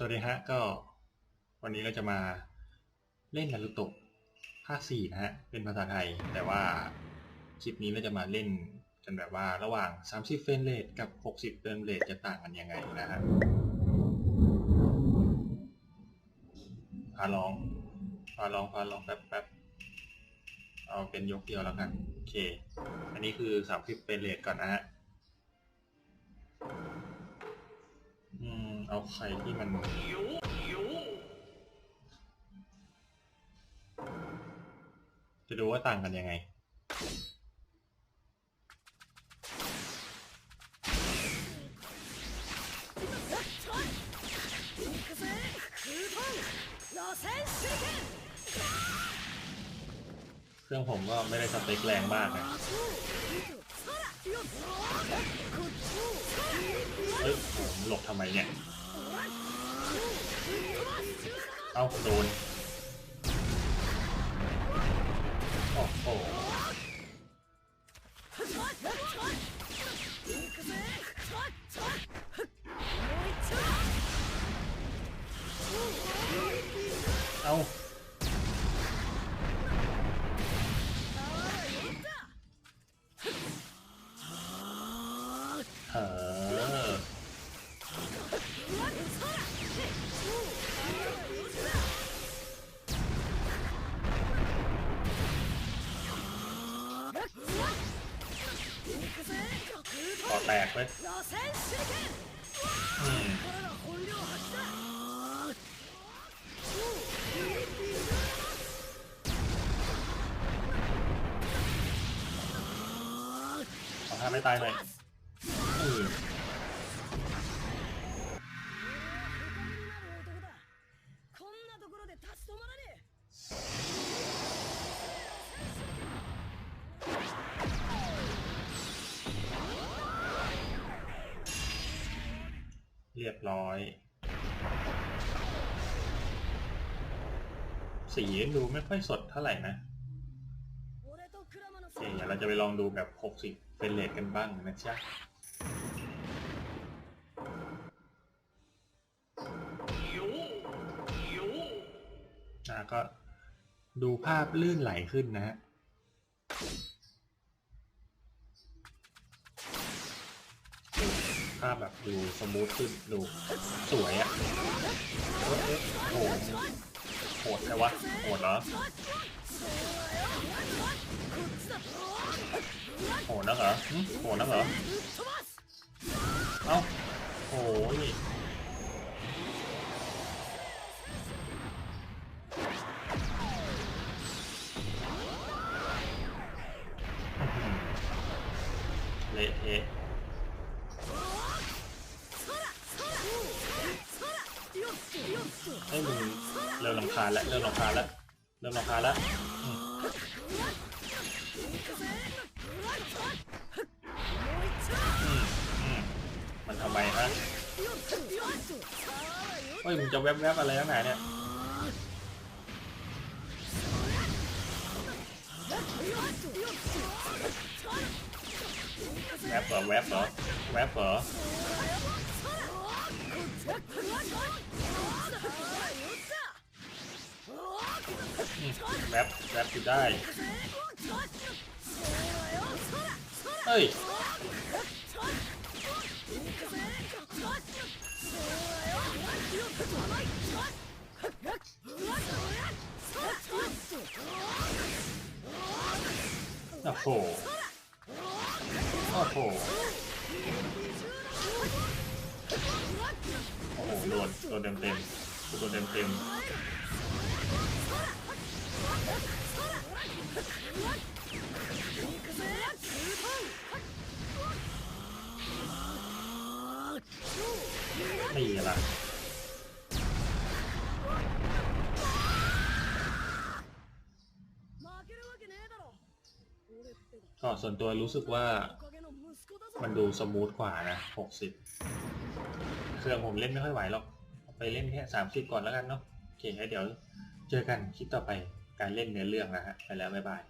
สวัสดีฮะก็วันนี้เราจะมาเล่นนารูโตะภาคสี่นะฮะเป็นภาษาไทย แต่ว่าคลิปนี้เราจะมาเล่นกันแบบว่าระหว่าง 30เฟรมเรทกับ 60เฟรมเรทจะต่างกันยังไงนะฮะพาลองพาลองพาลองแป๊บแป๊บเอาเป็นยกเดียวแล้วกันโอเค อันนี้คือ 30เฟรมเรทก่อนนะฮะ เอาใครที่มันจะดูว่าต่างกันยังไง เครื่องผมก็ไม่ได้สเปคแรงมากนะเฮ้ยผมหลบทำไมเนี่ย เอ้าโดนโอ้โหเอา แตกเลยขอทำไม่ตายเลย รียบร้อย สีดูไม่ค่อยสดเท่าไหร่นะโอเคเราจะไปลองดูแบบ 60 เฟรนเลตกันบ้างนะจ๊ะนะก็ดูภาพลื่นไหลขึ้นนะฮะ ภาพแบบดูสมูทขึ้นดูสวยอะ่ะโอ้โหโหดใช่วะโหดเหรอโหดนักเหรอโหดนักเหรอเอ้าโอ้ยเละเทะ เฮ้ยมึงเริ่มลำคาญแล้วเริ่มลำคาญแล้วเริ่มลำคาญแล้วมันทำไมฮะเฮ้ยมึงจะแวบๆอะไรนักหนเนี่ยแวบเหรอแวบเหรอแวบเหรอ แวบแวบอยู่ได้ เฮ้ย โอ้โห โอ้โห โอ้โห โดน โดนเต็มเต็มโดนเต็มเต็ม นี่ล่ะก็ส่วนตัวรู้สึกว่ามันดูสมูทกว่านะ 60 เครื่องผมเล่นไม่ค่อยไหวหรอก ไปเล่นแค่ 30 ก่อนแล้วกันเนาะ โอเค เดี๋ยวเจอกันคลิปต่อไป การเล่นเนื้อเรื่องนะฮะไปแล้วบ๊ายบาย